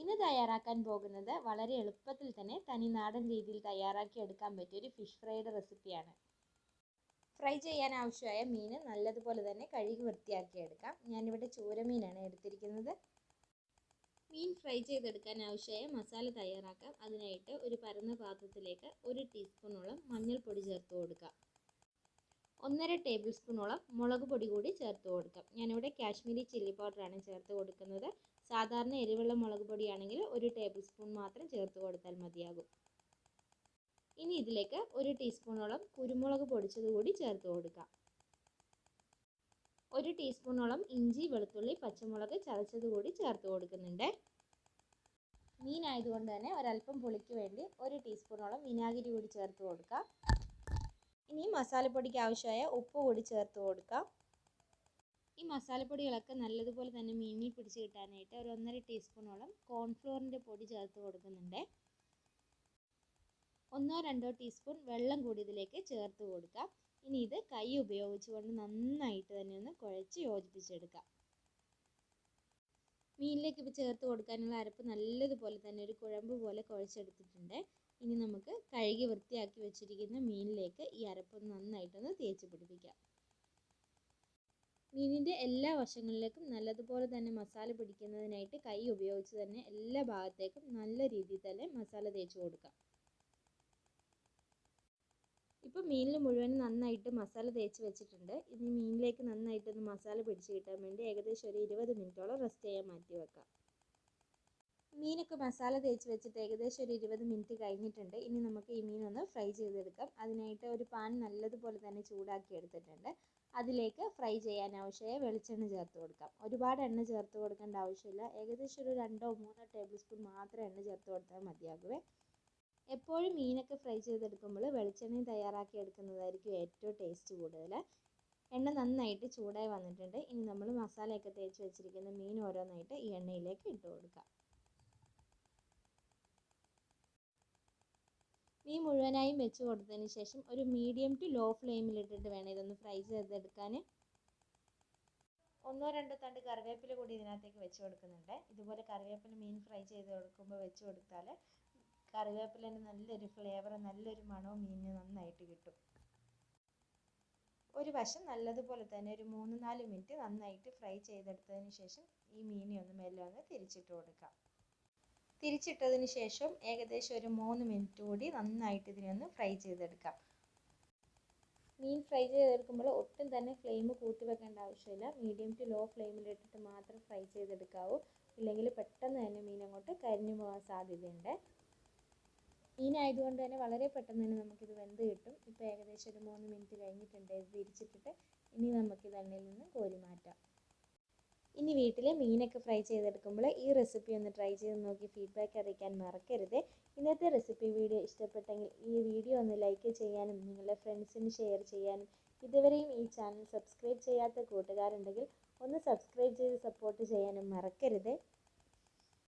ഇന്ന് തയ്യാറാക്കാൻ പോകുന്നത് വളരെ എളുപ്പത്തിൽ തന്നെ തനി നാടൻ രീതിയിൽ തയ്യാറാക്കി എടുക്കാൻ പറ്റിയ ഒരു ഫിഷ് ഫ്രൈയുടെ റെസിപ്പിയാണ് ഫ്രൈ ചെയ്യാൻ ആവശ്യമായ മീൻ നല്ലതുപോലെ തന്നെ കഴുകി വൃത്തിയാക്കി എടുക്കാം. ഞാനിവിടെ ചൂരമീനാണ് എടുത്തിരിക്കുന്നത്. മീൻ ഫ്രൈ ചെയ്തെടുക്കാൻ ആവശ്യമായ മസാല തയ്യാറാക്കാം. അതിനായിട്ട് ഒരു പരന്ന പാത്രത്തിലേക്ക് ഒരു ടീസ്പൂണോളം മഞ്ഞൾപ്പൊടി ചേർത്ത് കൊടുക്കാം. ഒന്നര ടേബിൾ സ്പൂണോളം മുളക് പൊടി കൂടി ചേർത്ത് കൊടുക്കാം. ഞാനിവിടെ കാശ്മീരി ചില്ലി പൗഡറാണ് ചേർത്ത് കൊടുക്കുന്നത്. സാധാരണ എരിവുള്ള മുളക് പൊടിയാണെങ്കിൽ ഒരു ടേബിൾ സ്പൂൺ മാത്രം ചേർത്ത് കൊടുത്താൽ മതിയാകും. ഇനി ഇതിലേക്ക് ഒരു ടീസ്പൂണോളം കുരുമുളക് പൊടിച്ചത് കൂടി ചേർത്ത് കൊടുക്കാം. ഒരു ടീസ്പൂണോളം ഇഞ്ചി വെളുത്തുള്ളി പച്ചമുളക് ചതച്ചത് കൂടി ചേർത്ത് കൊടുക്കുന്നുണ്ട്. മീൻ ആയതുകൊണ്ട് തന്നെ ഒരല്പം പുളിക്ക് വേണ്ടി ഒരു ടീസ്പൂണോളം വിനാഗിരി കൂടി ചേർത്ത് കൊടുക്കാം. ഇനി മസാലപ്പൊടിക്ക് ആവശ്യമായ ഉപ്പ് കൂടി ചേർത്ത് കൊടുക്കാം. ഈ മസാലപ്പൊടികളൊക്കെ നല്ലതുപോലെ തന്നെ മീനിൽ പിടിച്ച് കിട്ടാനായിട്ട് ഒരു ഒന്നര ടീസ്പൂണോളം കോൺഫ്ലോറിന്റെ പൊടി ചേർത്ത് കൊടുക്കുന്നുണ്ട്. ഒന്നോ രണ്ടോ ടീസ്പൂൺ വെള്ളം കൂടി ഇതിലേക്ക് ചേർത്ത് കൊടുക്കാം. ഇനി ഇത് കൈ ഉപയോഗിച്ചുകൊണ്ട് നന്നായിട്ട് തന്നെ ഒന്ന് കുഴച്ച് യോജിപ്പിച്ചെടുക്കാം. മീനിലേക്ക് ഇപ്പോൾ ചേർത്ത് കൊടുക്കാനുള്ള അരപ്പ് നല്ലതുപോലെ തന്നെ ഒരു കുഴമ്പ് പോലെ കുഴച്ചെടുത്തിട്ടുണ്ട്. ഇനി നമുക്ക് കഴുകി വൃത്തിയാക്കി വെച്ചിരിക്കുന്ന മീനിലേക്ക് ഈ അരപ്പ് നന്നായിട്ടൊന്ന് തേച്ച് പിടിപ്പിക്കാം. മീനിന്റെ എല്ലാ വശങ്ങളിലേക്കും നല്ലതുപോലെ തന്നെ മസാല പിടിക്കുന്നതിനായിട്ട് കൈ ഉപയോഗിച്ച് തന്നെ എല്ലാ ഭാഗത്തേക്കും നല്ല രീതിയിൽ തന്നെ മസാല തേച്ച് കൊടുക്കാം. ഇപ്പോൾ മീനിൽ മുഴുവൻ നന്നായിട്ട് മസാല തേച്ച് വെച്ചിട്ടുണ്ട്. ഇനി മീനിലേക്ക് നന്നായിട്ടൊന്ന് മസാല പിടിച്ച് കിട്ടാൻ വേണ്ടി ഏകദേശം ഒരു ഇരുപത് മിനിറ്റോളം റെസ്റ്റ് ചെയ്യാൻ മാറ്റി വെക്കാം. മീനൊക്കെ മസാല തേച്ച് വെച്ചിട്ട് ഏകദേശം ഒരു ഇരുപത് മിനിറ്റ് കഴിഞ്ഞിട്ടുണ്ട്. ഇനി നമുക്ക് ഈ മീൻ ഒന്ന് ഫ്രൈ ചെയ്തെടുക്കാം. അതിനായിട്ട് ഒരു പാൻ നല്ലതുപോലെ തന്നെ ചൂടാക്കി എടുത്തിട്ടുണ്ട്. അതിലേക്ക് ഫ്രൈ ചെയ്യാൻ ആവശ്യമായ വെളിച്ചെണ്ണ ചേർത്ത് കൊടുക്കാം. ഒരുപാട് എണ്ണ ചേർത്ത് കൊടുക്കേണ്ട ആവശ്യമില്ല. ഏകദേശം ഒരു രണ്ടോ മൂന്നോ ടേബിൾ സ്പൂൺ മാത്രം എണ്ണ ചേർത്ത് കൊടുത്താൽ മതിയാകുമേ എപ്പോഴും മീനൊക്കെ ഫ്രൈ ചെയ്തെടുക്കുമ്പോൾ വെളിച്ചെണ്ണയും തയ്യാറാക്കി എടുക്കുന്നതായിരിക്കും ഏറ്റവും ടേസ്റ്റ് കൂടുതൽ. എണ്ണ നന്നായിട്ട് ചൂടായി വന്നിട്ടുണ്ട്. ഇനി നമ്മൾ മസാലയൊക്കെ തേച്ച് വെച്ചിരിക്കുന്ന മീൻ ഓരോന്നായിട്ട് ഈ എണ്ണയിലേക്ക് ഇട്ട് കൊടുക്കാം. മീൻ മുഴുവനായും വെച്ച് കൊടുത്തതിന് ശേഷം ഒരു മീഡിയം ടു ലോ ഫ്ലെയിമിൽ ഇട്ടിട്ട് വേണം ഇതൊന്ന് ഫ്രൈ ചെയ്തെടുക്കാൻ. ഒന്നോ രണ്ടോ തണ്ട് കറിവേപ്പില കൂടി ഇതിനകത്തേക്ക് വെച്ച് കൊടുക്കുന്നുണ്ട്. ഇതുപോലെ കറിവേപ്പില മീൻ ഫ്രൈ ചെയ്ത് കൊടുക്കുമ്പോൾ വെച്ച് കൊടുത്താൽ കറിവേപ്പിലേന്റെ നല്ലൊരു ഫ്ലേവർ നല്ലൊരു മണവും മീനിന് നന്നായിട്ട് കിട്ടും. ഒരു വശം നല്ലതുപോലെ തന്നെ ഒരു മൂന്ന് നാല് മിനിറ്റ് നന്നായിട്ട് ഫ്രൈ ചെയ്തെടുത്തതിന് ശേഷം ഈ മീനെ ഒന്ന് മെല്ലെ ഒന്ന് തിരിച്ചിട്ട് കൊടുക്കാം. തിരിച്ചിട്ടതിന് ശേഷം ഏകദേശം ഒരു മൂന്ന് മിനിറ്റ് കൂടി നന്നായിട്ട് ഇതിനൊന്ന് ഫ്രൈ ചെയ്തെടുക്കാം. മീൻ ഫ്രൈ ചെയ്തെടുക്കുമ്പോൾ ഒട്ടും തന്നെ ഫ്ലെയിം കൂട്ടി വെക്കേണ്ട ആവശ്യമില്ല. മീഡിയം ടു ലോ ഫ്ലെയിമിൽ ഇട്ടിട്ട് മാത്രം ഫ്രൈ ചെയ്തെടുക്കാവൂ. ഇല്ലെങ്കിൽ പെട്ടെന്ന് തന്നെ മീൻ അങ്ങോട്ട് കരിഞ്ഞു പോകാൻ സാധ്യതയുണ്ട്. മീനായതുകൊണ്ട് തന്നെ വളരെ പെട്ടെന്ന് തന്നെ നമുക്കിത് വെന്ത് കിട്ടും. ഇപ്പോൾ ഏകദേശം ഒരു മൂന്ന് മിനിറ്റ് കഴിഞ്ഞിട്ടുണ്ട്. ഇത് തിരിച്ചിട്ടിട്ട് ഇനി നമുക്കിത് എണ്ണയിൽ നിന്ന് കോരി മാറ്റാം. ഇനി വീട്ടിൽ മീനൊക്കെ ഫ്രൈ ചെയ്തെടുക്കുമ്പോൾ ഈ റെസിപ്പി ഒന്ന് ട്രൈ ചെയ്ത് നോക്കി ഫീഡ്ബാക്ക് അറിയിക്കാൻ മറക്കരുത്. ഇന്നത്തെ റെസിപ്പി വീഡിയോ ഇഷ്ടപ്പെട്ടെങ്കിൽ ഈ വീഡിയോ ഒന്ന് ലൈക്ക് ചെയ്യാനും നിങ്ങളുടെ ഫ്രണ്ട്സിന് ഷെയർ ചെയ്യാനും ഇതുവരെയും ഈ ചാനൽ സബ്സ്ക്രൈബ് ചെയ്യാത്ത കൂട്ടുകാരുണ്ടെങ്കിൽ ഒന്ന് സബ്സ്ക്രൈബ് ചെയ്ത് സപ്പോർട്ട് ചെയ്യാനും മറക്കരുത്.